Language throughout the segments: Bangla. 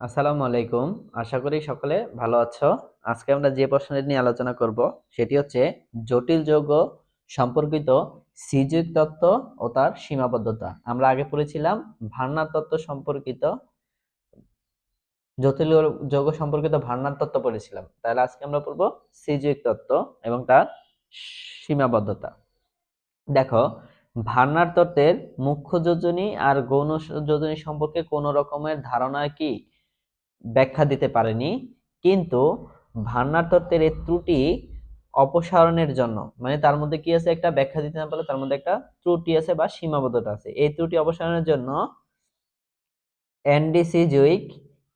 আসসালামু আলাইকুম। আশা করি সকলে ভালো আছো। আজকে আমরা যে প্রশ্নটি নিয়ে আলোচনা করব, সেটি হচ্ছে জটিল যৌগ সম্পর্কিত সিজিক তত্ত্ব ও তার সীমাবদ্ধতা। আমরা আগে পড়েছিলাম ভার্নার তত্ত্ব সম্পর্কিত, জটিল যৌগ সম্পর্কিত ভার্নার তত্ত্ব পড়েছিলাম। তাহলে আজকে আমরা পড়ব সিজিক তত্ত্ব এবং তার সীমাবদ্ধতা। দেখো ভার্নার তত্ত্বের মুখ্য যোজনী আর গৌণ যোজনী সম্পর্কে কোনো রকমের ধারণা কি? ব্যাখ্যা দিতে পারেনি। কিন্তু ভান্নার তত্ত্বের এই ত্রুটি অপসারণের জন্য মানে তার মধ্যে কি আছে? একটা ব্যাখ্যা দিতে না পারলে তার মধ্যে একটা ত্রুটি আছে বা সীমাবদ্ধতা আছে। এই ত্রুটি অপসারণের জন্য এনডিসি জৈক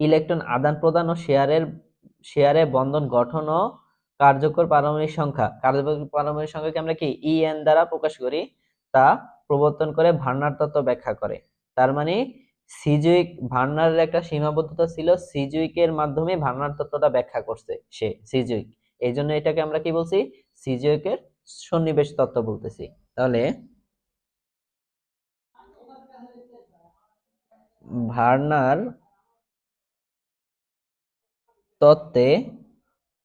ইলেকট্রন আদান প্রদান ও শেয়ারের, শেয়ারে বন্ধন গঠন ও কার্যকর পারমাণবিক সংখ্যা। কার্যকর পারমাণবিক সংখ্যাকে আমরা কি? ইএন দ্বারা প্রকাশ করি। তা প্রবর্তন করে ভান্নার তত্ত্ব ব্যাখ্যা করে। তার মানে সিজুইক ভার্নারের একটা সীমাবদ্ধতা ছিল, সিজুইকের মাধ্যমে ভার্নার তত্ত্বটা ব্যাখ্যা করছে সে, সিজুইক। এই জন্য এটাকে আমরা কি বলছি? সিজুইকের সন্নিবেশ তত্ত্ব বলতেছি। তাহলে ভার্নার তত্ত্বে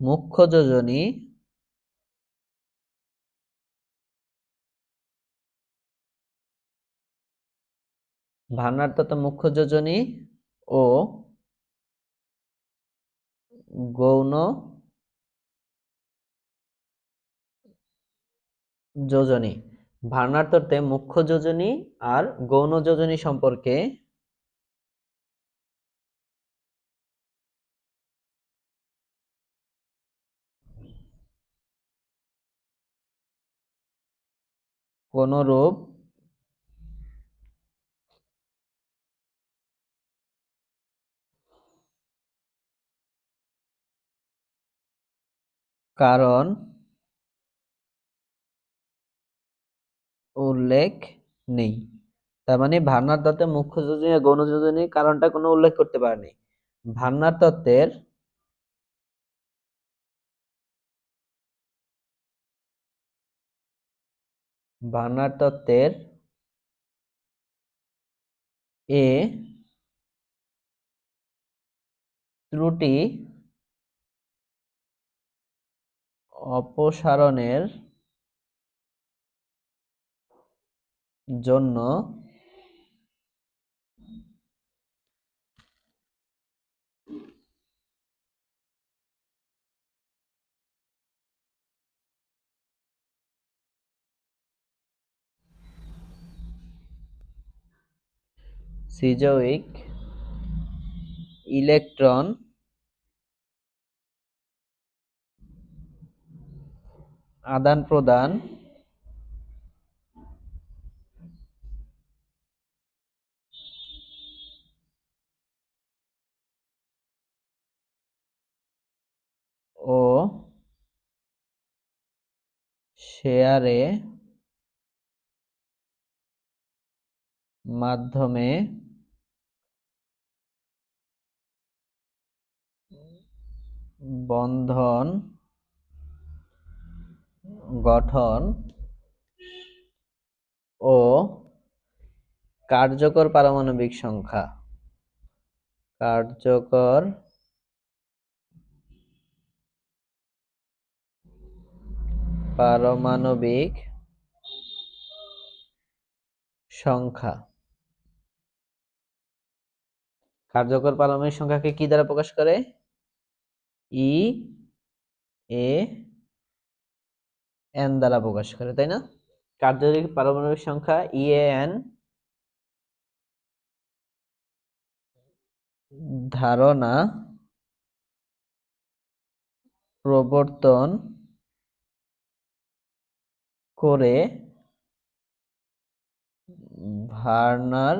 মুখ্য যোজনী ভার্নার তত্ত্ব মুখ্য যোজনী ও গৌণ যোজনী। ভার্নার তত্ত্বে মুখ্য যোজনী আর গৌণ যোজনী সম্পর্কে কোনরূপ কারণ উল্লেখ নেই। তার মানে ভার্নার তত্ত্বের মুখ্য যোজনী গৌণ যোজনীর কারণটা কোনো উল্লেখ করতে পারেনি। ভার্নার তত্ত্বের ভার্নার তত্ত্বের এ ত্রুটি অপসারণের জন্য সিজোইক ইলেকট্রন আদান প্রদান। ও শেয়ারে মাধ্যমে বন্ধন গঠন ও কার্যকর পারমাণবিক সংখ্যা। কার্যকর পারমাণবিক সংখ্যা। কার্যকর পারমাণবিক সংখ্যাকে কি দ্বারা প্রকাশ করে? ই, এ এন দ্বারা প্রকাশ করে, তাই না? কার্যকরী পারমাণবিক সংখ্যা ই এন ধারণা প্রবর্তন করে ভার্নার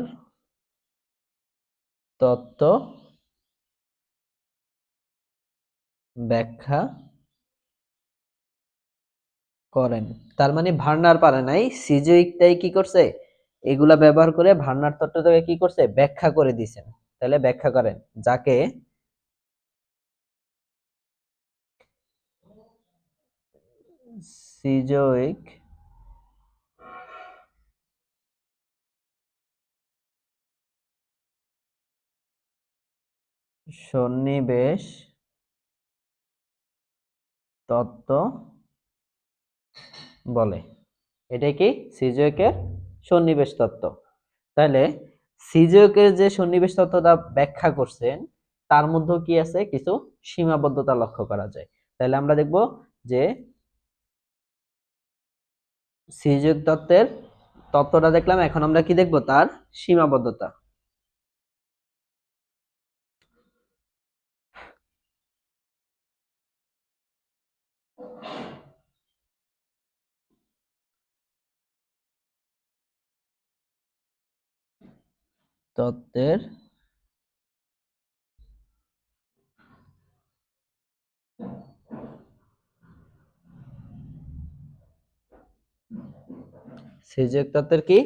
তত্ত্ব ব্যাখ্যা করেন। তার মানে ভার্নার পারে নাই। সিজুইকটাই কি করছে? এগুলা ব্যবহার করে ভার্নার তত্ত্বটাকে কি করছে? ব্যাখ্যা করে দিছেন। তাহলে ব্যাখ্যা করেন। যাকে সিজোইক সন্নিবেশ তত্ত্ব বলে। এটা কি সিজুয়েকের সন্নিবেশ তত্ত্ব? তাহলে সিজুয়েকের যে সন্নিবেশ তত্ত্বটা ব্যাখ্যা করছেন, তার মধ্যেও কি আছে? কিছু সীমাবদ্ধতা লক্ষ্য করা যায়। তাহলে আমরা দেখব যে সিজুয়েক তত্ত্বের তত্ত্বটা দেখলাম, এখন আমরা কি দেখব? তার সীমাবদ্ধতা। তত্ত্বের সিজেক তত্ত্বের কি?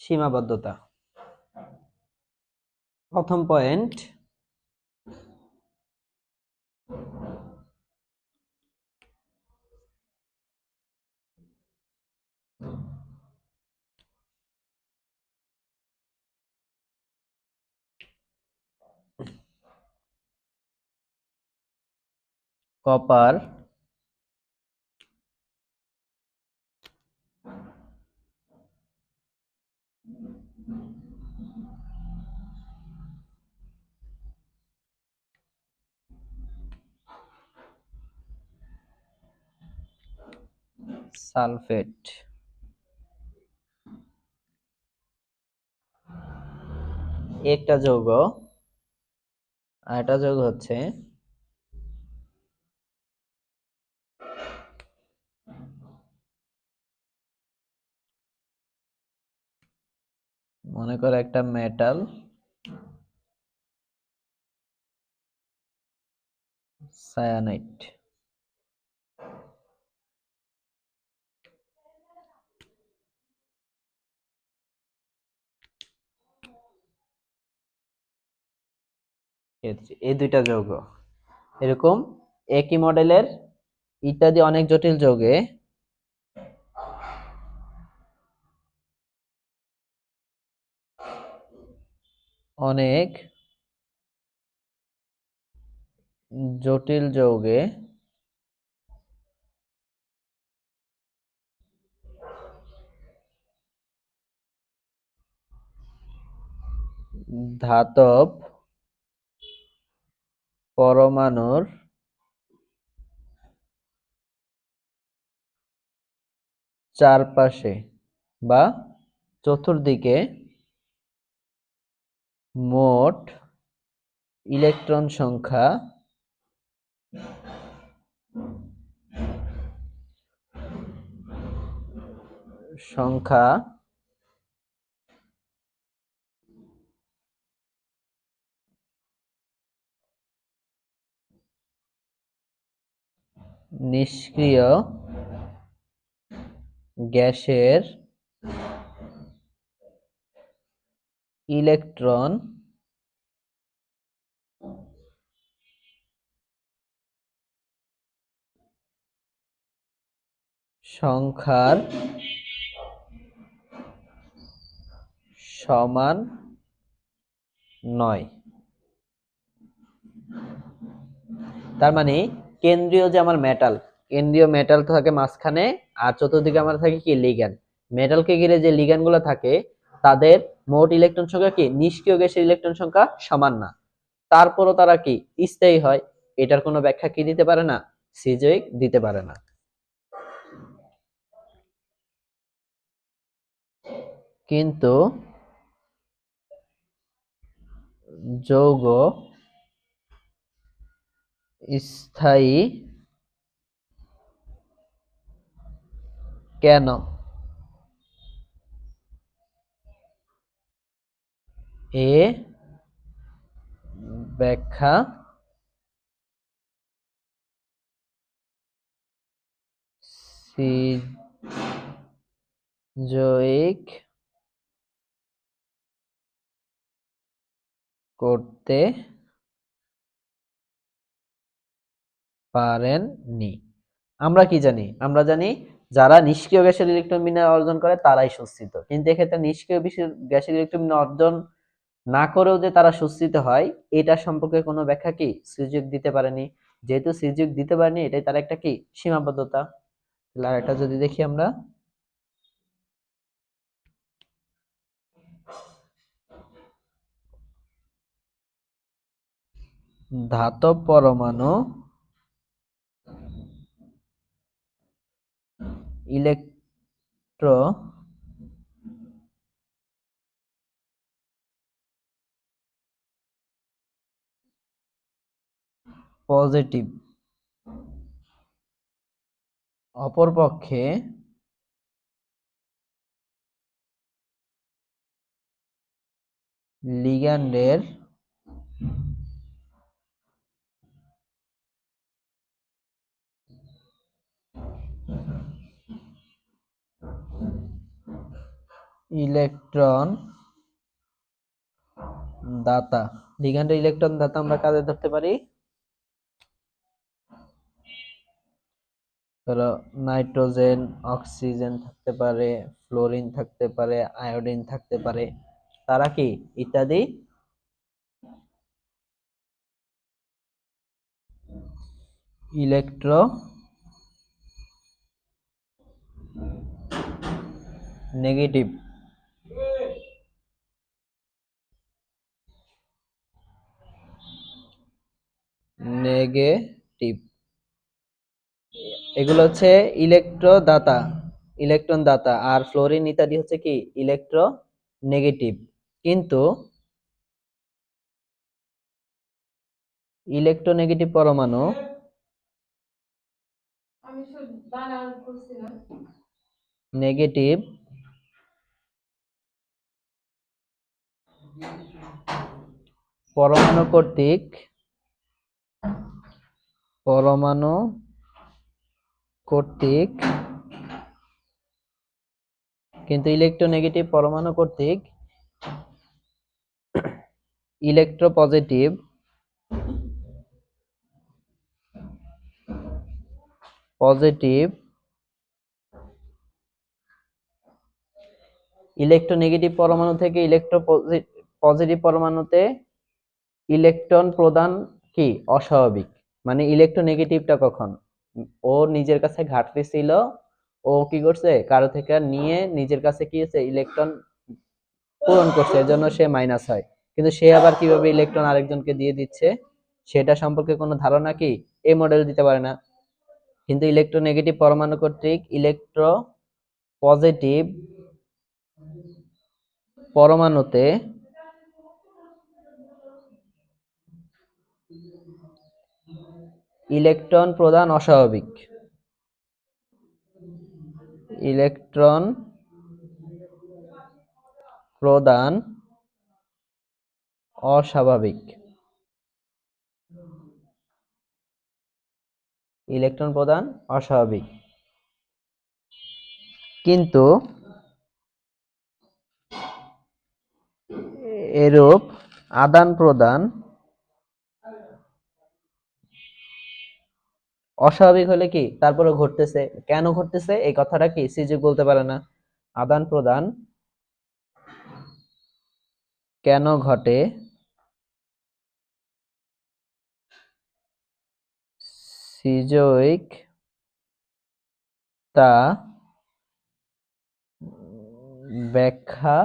সীমাবদ্ধতা। প্রথম পয়েন্ট কপার সালফেট। একটা যৌগ আর একটা যৌগ হচ্ছে মনে করো একটা মেটাল সায়ানাইট এই দুইটা যৌগ। এরকম একই মডেলের ইত্যাদি অনেক জটিল যৌগে অনেক জটিল যৌগে ধাতব পরমাণুর চারপাশে বা চতুর্দিকে মোট ইলেকট্রন সংখ্যা সংখ্যা নিষ্ক্রিয় গ্যাসের ইলেকট্রন সংখ্যার সমান নয়। তার মানে কেন্দ্রীয় যে আমার মেটাল কেন্দ্রীয় মেটাল থাকে মাঝখানে আর চতুর্দিকে আমার থাকে কি লিগ্যান্ড মেটালকে ঘিরে যে লিগ্যান্ডগুলো থাকে তাদের মোট ইলেকট্রন সংখ্যা কি? নিষ্ক্রিয় গ্যাসের ইলেকট্রন সংখ্যা সমান না। তারপরও তারা কি? স্থায়ী হয়। এটার কোনো ব্যাখ্যা কি দিতে পারে না? সিজয়িক দিতে পারে না। কিন্তু যৌগ স্থায়ী কেন? এ ব্যাখ্যা সিজয়িক করতে পারেননি। আমরা কি জানি? আমরা জানি যারা নিষ্ক্রিয় গ্যাসের ইলেকট্রন বিন্যাস অর্জন করে তারাই সুস্থিত কিন্তু এক্ষেত্রে নিষ্ক্রিয় গ্যাসের ইলেকট্রন বিন্যাস অর্জন না করেও যে তারা সুস্থিত হয়, এটা সম্পর্কে কোনো ব্যাখ্যা কি? সুযোগ দিতে পারেনি। যেহেতু সুযোগ দিতে পারেনি, এটাই তার একটা কি? সীমাবদ্ধতা। একটা যদি দেখি আমরা। ধাতব পরমাণু ইলেকট্রো পজিটিভ। অপরপক্ষে লিগ্যান্ডের ইলেকট্রন দাতা। লিগ্যান্ডের ইলেকট্রন দাতা আমরা কাজে ধরতে পারি? ধরো নাইট্রোজেন, অক্সিজেন থাকতে পারে, ফ্লোরিন থাকতে পারে, আয়োডিন থাকতে পারে। তারা কি ইত্যাদি? Electro negative. নেগেটিভ। এগুলো হচ্ছে ইলেকট্রো দাতা ইলেকট্রন দাতা আর ফ্লোরিন ইত্যাদি হচ্ছে কি? ইলেকট্রো নেগেটিভ কিন্তু ইলেকট্রোনেগেটিভ পরমাণু নেগেটিভ পরমাণু কর্তৃক পরমাণু কর্তৃক, কিন্তু ইলেকট্রোনেগেটিভ পরমাণু কর্তৃক ইলেকট্রোপজিটিভ পজিটিভ ইলেকট্রোনেগেটিভ পরমাণু থেকে ইলেকট্রো পজিটিভ পরমাণুতে ইলেকট্রন প্রদান কি? অস্বাভাবিক। মানে ইলেকট্রোনেগেটিভটা কখন? ও নিজের কাছে ঘাটতি ছিল, ও কি করছে? কারও থেকে নিয়ে নিজের কাছে কি হচ্ছে? ইলেকট্রন পূরণ করছে, এজন্য সে মাইনাস হয়। কিন্তু সে আবার কীভাবে ইলেকট্রন আরেকজনকে দিয়ে দিচ্ছে? সেটা সম্পর্কে কোনো ধারণা কি? এই মডেল দিতে পারে না। কিন্তু ইলেকট্রোনেগেটিভ পরমাণু কর্তৃক ইলেকট্রো পজিটিভ পরমাণুতে ইলেকট্রন প্রদান অস্বাভাবিক। ইলেকট্রন প্রদান অস্বাভাবিক। ইলেকট্রন প্রদান অস্বাভাবিক। কিন্তু এরূপ আদান প্রদান অস্বাভাবিক হলে কি তারপরে ঘটতেছে? কেন ঘটতেছে? এই কথাটা কি সিজুক বলতে পারে না। আদান প্রদান কেন ঘটে? সিজোইক তা ব্যাখ্যা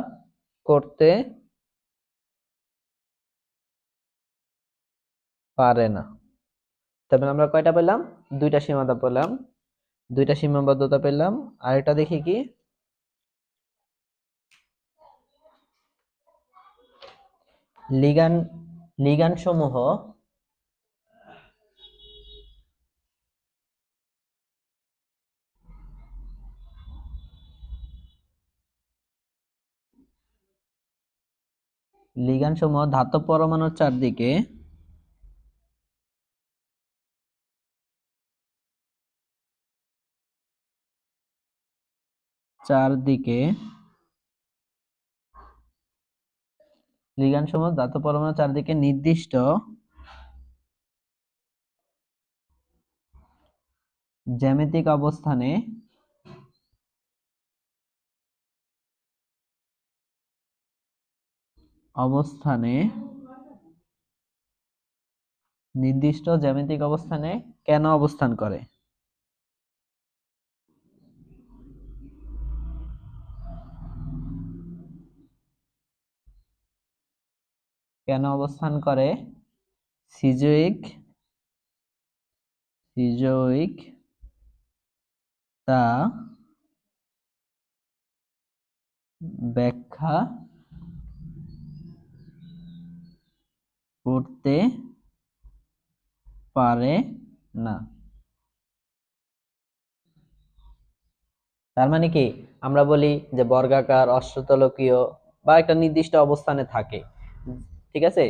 করতে পারে না। তারপরে আমরা কয়টা পেলাম? দুইটা সীমাবদ্ধতা পেলাম। দুইটা সীমাবদ্ধতা পেলাম। আর এটা দেখি কি? লিগান লিগান সমূহ লিগান সমূহ ধাতব পরমাণুর চারদিকে চারদিকে লিগান সমূহ ধাতব পরমাণুর চারদিকে নির্দিষ্ট জ্যামিতিক অবস্থানে অবস্থানে নির্দিষ্ট জ্যামিতিক অবস্থানে কেন অবস্থান করে? কেন অবস্থান করে? সিজোইক সিজোইক তা ব্যাখ্যা করতে পারে না। তার মানে কি? আমরা বলি যে বর্গাকার অষ্টতলকীয় বা একটা নির্দিষ্ট অবস্থানে থাকে। ঠিক আছে?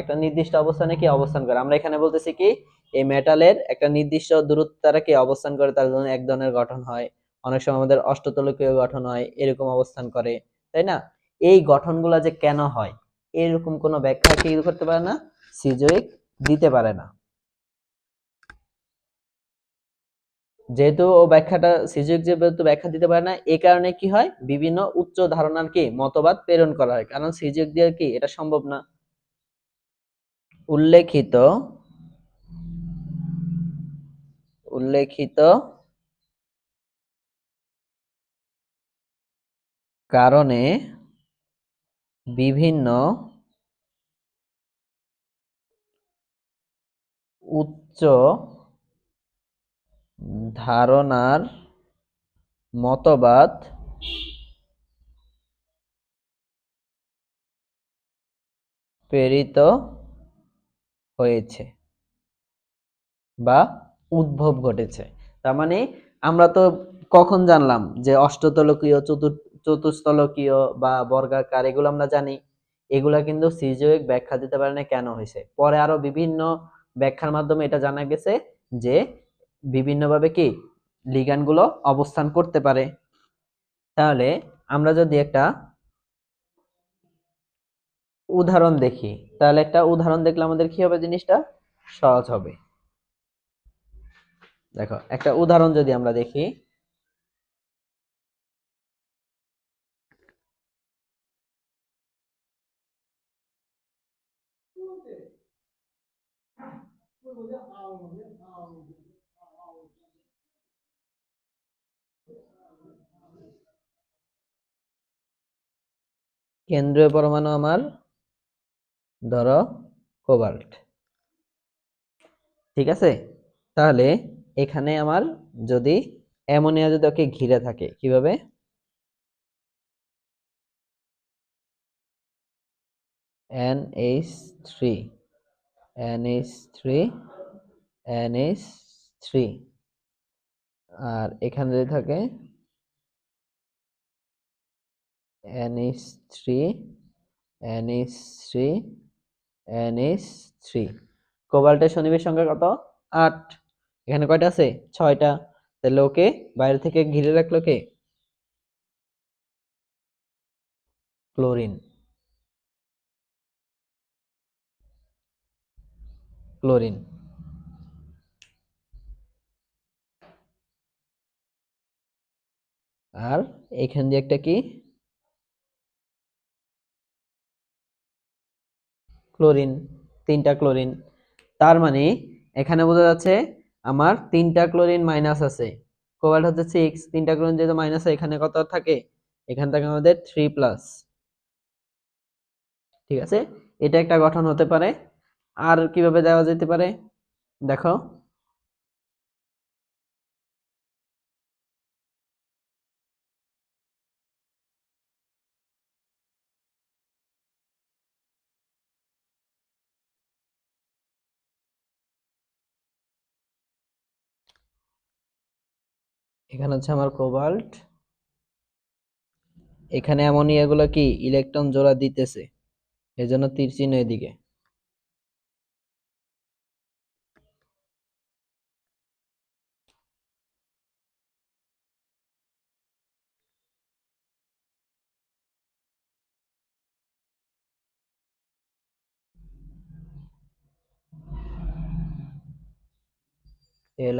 একটা নির্দিষ্ট অবস্থানে কি অবস্থান করে? আমরা এখানে বলতেছি কি, এই মেটালের একটা নির্দিষ্ট দূরত্ব তারা কি অবস্থান করে তার জন্য এক ধরনের গঠন হয়। অনেক সময় আমাদের অষ্টতলকীয় গঠন হয়, এরকম অবস্থান করে, তাই না? এই গঠনগুলা যে কেন হয়, এরকম কোনো ব্যাখ্যা কি করতে পারে না, সিজোইক দিতে পারে না। যেহেতু ও ব্যাখ্যাটা সিজোইক যেহেতু ব্যাখ্যা দিতে পারে না এই কারণে কি হয়? বিভিন্ন উচ্চ ধারণার কি মতবাদ প্রেরণ করা হয়। কারণ সিজোইক দিয়ে কি এটা সম্ভব না। উল্লেখিত উল্লেখিত কারণে বিভিন্ন উচ্চ ধারণার মতবাদ প্রেরিত হয়েছে বা উদ্ভব ঘটেছে। তার মানে আমরা তো কখন জানলাম যে অষ্টতলকীয়, চতুর বা বর্গাকার এগুলো আমরা জানি। এগুলা কিন্তু সিজোইক ব্যাখ্যা দিতে পারে না কেন হয়েছে? পরে আরও বিভিন্ন ব্যাখ্যার মাধ্যমে এটা জানা গেছে যে বিভিন্নভাবে কি লিগ্যান্ডগুলো অবস্থান করতে পারে। তাহলে আমরা যদি একটা উদাহরণ দেখি। তাহলে একটা উদাহরণ দেখলে আমাদের কি হবে জিনিসটা? সহজ হবে। দেখো, একটা উদাহরণ যদি আমরা দেখি। কেন্দ্রীয় পরমাণু আমার ধরো কোবাল্ট ঠিক আছে? তাহলে এখানে আমার যদি অ্যামোনিয়া যদি ওকে ঘিরে থাকে, কীভাবে? N H three N H three N H three আর এখানে যদি থাকে NH three NH three NH three কোবাল্টের শনিবের সংখ্যা কত? আট। এখানে কয়টা আছে? ছয়টা। তাহলে ওকে বাইরে থেকে ঘিরে রাখল কে? ক্লোরিন। ক্লোরিন। আর এখান দিয়ে একটা কি? ক্লোরিন, তিনটা ক্লোরিন। তার মানে এখানে বোঝা যাচ্ছে আমার তিনটা ক্লোরিন মাইনাস আছে। কোবাল্ট হচ্ছে সিক্স তিনটা ক্লোরিন যেহেতু মাইনাস এখানে কত থাকে? এখান থেকে আমাদের থ্রি প্লাস ঠিক আছে? এটা একটা গঠন হতে পারে। আর কীভাবে দেওয়া যেতে পারে? দেখো এখানে হচ্ছে আমার কোবাল্ট। এখানে অ্যামোনিয়াগুলো কি ইলেকট্রন জোড়া দিতেছে। এজন্য তীর চিহ্ন এদিকে। এল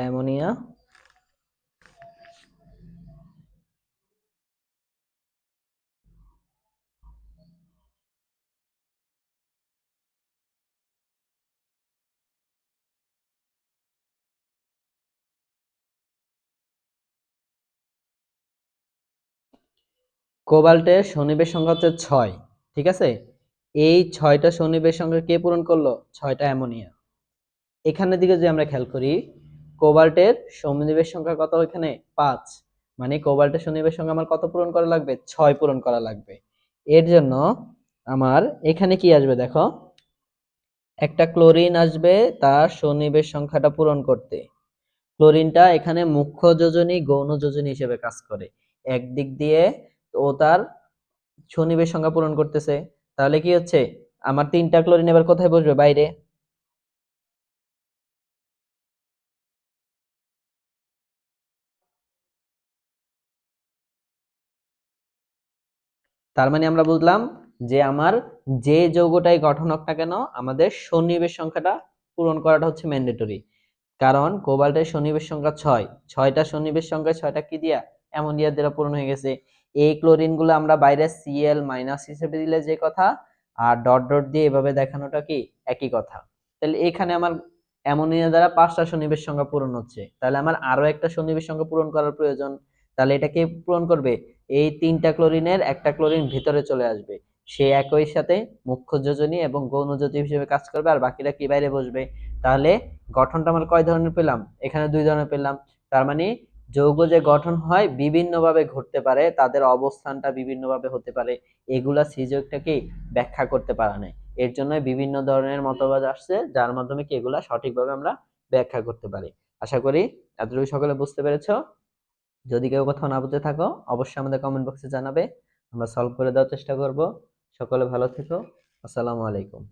কোবাল্টের সনিবের সংখ্যা হচ্ছে ছয়, ঠিক আছে? এই ছয়টা সনিবের সংখ্যা কে পূরণ করল? ছয়টা অ্যামোনিয়া। এখানের দিকে যদি আমরা খেয়াল করি, কোবাল্টের সনিবের সংখ্যা কত এখানে পাঁচ। মানে কোবাল্টের সনিবের সংখ্যা আমার কত পূরণ করা লাগবে? ছয় পূরণ করা লাগবে। এর জন্য আমার এখানে কি আসবে দেখো? একটা ক্লোরিন আসবে তার সনিবের সংখ্যাটা পূরণ করতে। ক্লোরিনটা এখানে মুখ্য যোজনী, গৌণ যোজনী হিসেবে কাজ করে। একদিক দিয়ে ও তার সনিবের সংখ্যা পূরণ করতেছে। তাহলে কি হচ্ছে? আমার তিনটা ক্লোরিন এবার কোথায় বসবে? বাইরে। তার মানে আমরা বুঝলাম যে আমার যে যৌগটাই গঠন হোক না কেন, আমাদের সন্নিবেশ সংখ্যাটা পূরণ করাটা হচ্ছে ম্যান্ডেটরি কারণ কোবাল্টের সন্নিবেশ সংখ্যা ছয়। ছয়টা সন্নিবেশ সংখ্যা ছয়টা কি দিয়া? অ্যামোনিয়া দ্বারা পূরণ হয়ে গেছে। এই ক্লোরিনগুলো আমরা বাইরে সিএল মাইনাস হিসেবে দিলে যে কথা, আর ডট ডট দিয়ে এভাবে দেখানোটা কি? একই কথা। তাহলে এখানে আমার অ্যামোনিয়া দ্বারা পাঁচটা সন্নিবেশ সংখ্যা পূরণ হচ্ছে। তাহলে আমার আরও একটা সন্নিবেশ সংখ্যা পূরণ করার প্রয়োজন। তাহলে এটা কে পূরণ করবে? এই তিনটা ক্লোরিনের একটা ক্লোরিন ভিতরে চলে আসবে। সে একই সাথে মুখ্য যোজনী এবং গৌণ যোজনী হিসেবে কাজ করবে, আর বাকিরা কি বাইরে বসবে? তাহলে গঠনটা আমরা কয় ধরনের পেলাম? এখানে দুই ধরনের পেলাম। তার মানে যৌগ যে গঠন হয়, বিভিন্নভাবে ঘটতে পারে, তাদের অবস্থানটা বিভিন্নভাবে হতে পারে। এগুলা সিজকটাকে ব্যাখ্যা করতে পারা নাই। এর জন্য বিভিন্ন ধরনের মতবাদ আসছে, যার মাধ্যমে কি এগুলা সঠিকভাবে আমরা ব্যাখ্যা করতে পারি। আশা করি এতটুকু সকলে বুঝতে পেরেছ। যদি কেউ কোথাও না বুঝে থাকো, অবশ্যই আমাদের কমেন্ট বক্সে জানাবে। আমরা সলভ করে দেওয়ার চেষ্টা করব। সকলে ভালো থেকো। আসসালামু আলাইকুম।